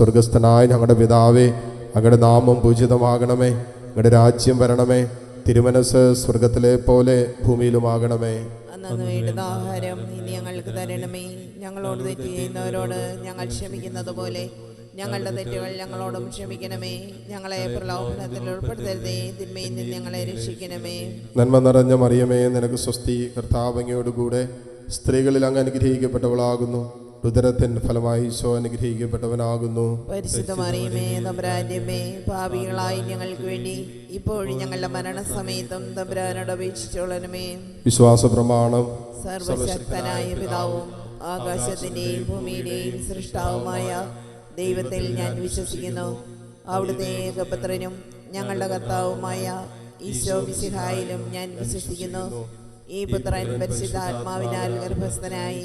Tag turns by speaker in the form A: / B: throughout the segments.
A: സ്വർഗസ്ഥനായ ഞങ്ങളുടെ പിതാവേ അങ്ങയുടെ നാമം പൂജിതമാകണമേ അങ്ങയുടെ രാജ്യം വരണമേ തിരുമനസ് സ്വർഗത്തിലെ പോലെ ഭൂമിയിലുമാകണമേ.
B: ആഹാരം ഇനി ഞങ്ങൾക്ക് തരണമേ. ഞങ്ങളോട് തെറ്റ് ചെയ്യുന്നവരോട് ഞങ്ങൾ ക്ഷമിക്കുന്നത് പോലെ ഞങ്ങളുടെ തെറ്റുകൾ ഞങ്ങളോടും ക്ഷമിക്കണമേ. ഞങ്ങളെ പ്രലോഭനത്തിൽ ഉൾപ്പെടുത്തരുതേ തിന്മയിൽ നിന്ന് ഞങ്ങളെ രക്ഷിക്കണമേ.
A: നന്മ നിറഞ്ഞ മറിയമേ നിനക്ക് സ്വസ്തി കർത്താവങ്ങയോടുകൂടെ സ്ത്രീകളിൽ അങ്ങ് അനുഗ്രഹിക്കപ്പെട്ടവളാകുന്നു. രുദരത്തിൻ ഫലമായി ഈശോ അനുഗ്രഹിക്കപ്പെട്ടവനാകുന്നു.
B: തമ്പുരാന്റെമേ ഭാവികളായി ഞങ്ങൾക്ക് വേണ്ടി ഇപ്പോഴും ഞങ്ങളുടെ മരണസമയത്തും തമ്പുരാനോട് അപേക്ഷിച്ചോളണമേ.
A: വിശ്വാസ പ്രമാണം
B: സർവശക്തനായ പിതാവും ആകാശത്തിന്റെയും ഭൂമിയുടെയും സൃഷ്ടാവുമായ ദൈവത്തിൽ ഞാൻ വിശ്വസിക്കുന്നു. അവിടുത്തെ ഏകപുത്രനും ഞങ്ങളുടെ കർത്താവുമായ ഈശോ വിശിഹായിലും ഞാൻ വിശ്വസിക്കുന്നു. ഈ പുത്രൻ പരിശുദ്ധാത്മാവിനാൽ ഗർഭസ്ഥനായി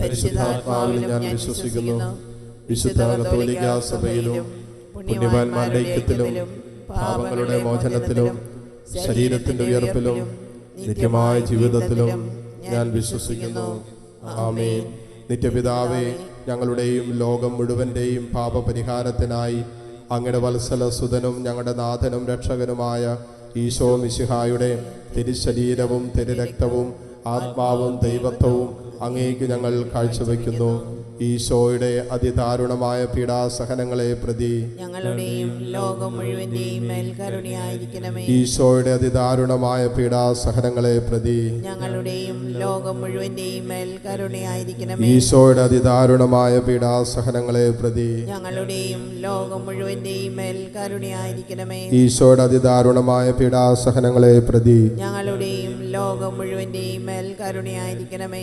B: പരിശുദ്ധാത്മാവിലും ഞാൻ വിശ്വസിക്കുന്നു. വിശുദ്ധ കത്തോലിക്ക സഭയിലും പുണ്യവാന്മാരുടെ ഐക്യത്തിലും പാപങ്ങളുടെ മോചനത്തിലും
A: ശരീരത്തിന്റെ ഉയർപ്പിലും നിത്യമായ ജീവിതത്തിലും ഞാൻ വിശ്വസിക്കുന്നു. ആമേ നിത്യപിതാവേ ഞങ്ങളുടെയും ലോകം മുഴുവന്റെയും പാപപരിഹാരത്തിനായി അങ്ങയുടെ വത്സല സുതനും ഞങ്ങളുടെ നാഥനും രക്ഷകനുമായ ഈശോ മിശിഹായുടെ തിരുശരീരവും തിരുരക്തവും ആത്മാവും ദൈവത്വവും അങ്ങേക്ക് ഞങ്ങൾ കാഴ്ചവെക്കുന്നു ഈശോയുടെ അതിദാരുണമായ പീഡാസഹനങ്ങളെ പ്രതി
B: ഞങ്ങളുടെയും ലോകം മുഴുവന്റെയും
A: ഈശോയുടെ അതിദാരുണമായ പീഡാസഹനങ്ങളെ പ്രതി
B: ഞങ്ങളുടെയും ലോകം മുഴുവന്റെയും
A: ഈശോയുടെ അതിദാരുണമായ പീഡാസഹനങ്ങളെ പ്രതി
B: ഞങ്ങളുടെയും ലോകം മുഴുവന്റെയും
A: ഈശോയുടെ അതിദാരുണമായ പീഡാസഹനങ്ങളെ പ്രതി
B: ഞങ്ങളുടെയും ലോകം മുഴുവന്റെയും മേൽ കരുണയായിരിക്കണമേ.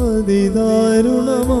C: അതിദാരുണമാ.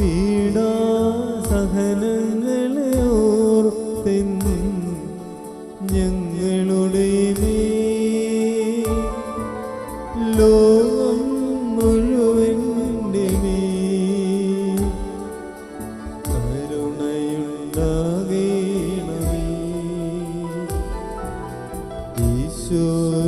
C: പീഡാ സഹനങ്ങളെ ഓർത്തിന്നും ഞങ്ങളുടെ മേൽ. ലോകം മുഴുവന്റെ മേൽ. കരുണയുണ്ടാകേണമേ. ഈശോയുടെ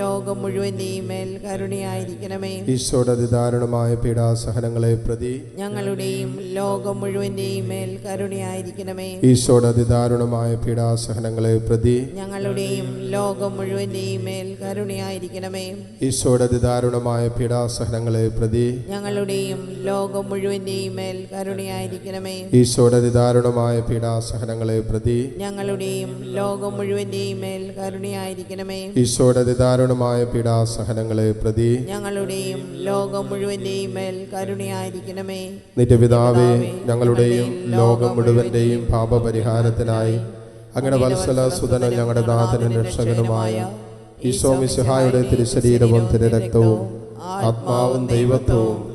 B: ലോകം മുഴുവന്റെയും മേൽ കരുണയായിരിക്കണമേ.
A: ഈശോയുടെ അതിദാരുണമായ പീഡാസഹനങ്ങളെ പ്രതി
B: ഞങ്ങളുടെയും ലോകം മുഴുവന്റെയും മേൽ കരുണയായിരിക്കണമേ.
A: ഈശോയുടെ അതിദാരുണമായ പീഡാസഹനങ്ങളെ പ്രതി
B: ഞങ്ങളുടെയും ലോകം മുഴുവന്റെയും മേൽ കരുണയായിരിക്കണമേ.
A: ഈശോയുടെ അതിദാരുണമായ പീഡാസഹനങ്ങളെ പ്രതി
B: ഞങ്ങളുടെയും ലോകം മുഴുവന്റെയും മേൽ കരുണയായിരിക്കണമേ.
A: ഈശോയുടെ അതിദാരുണമായ പീഡാസഹനങ്ങളെ പ്രതി
B: ഞങ്ങളുടെയും ലോകം മുഴുവന്റെയും മേൽ കരുണയായിരിക്കണമേ.
A: ഈശോയുടെ അതിദാരുണമായ പീഡാസഹനങ്ങളെ പ്രതി
B: ഞങ്ങളുടെയും ലോകം മുഴുവന്റെയും മേൽ കരുണയായിരിക്കണമേ.
A: നിത്യപിതാവേ ഞങ്ങളുടെയും ലോകം മുഴുവന്റെയും പാപപരിഹാരത്തിനായി അങ്ങനെ വത്സല സുതനും ഞങ്ങളുടെ നാഥനും രക്ഷകനുമായ ഈശോ മിശിഹായുടെ തിരുശരീരവും തിരുരക്തവും ആത്മാവും ദൈവത്വവും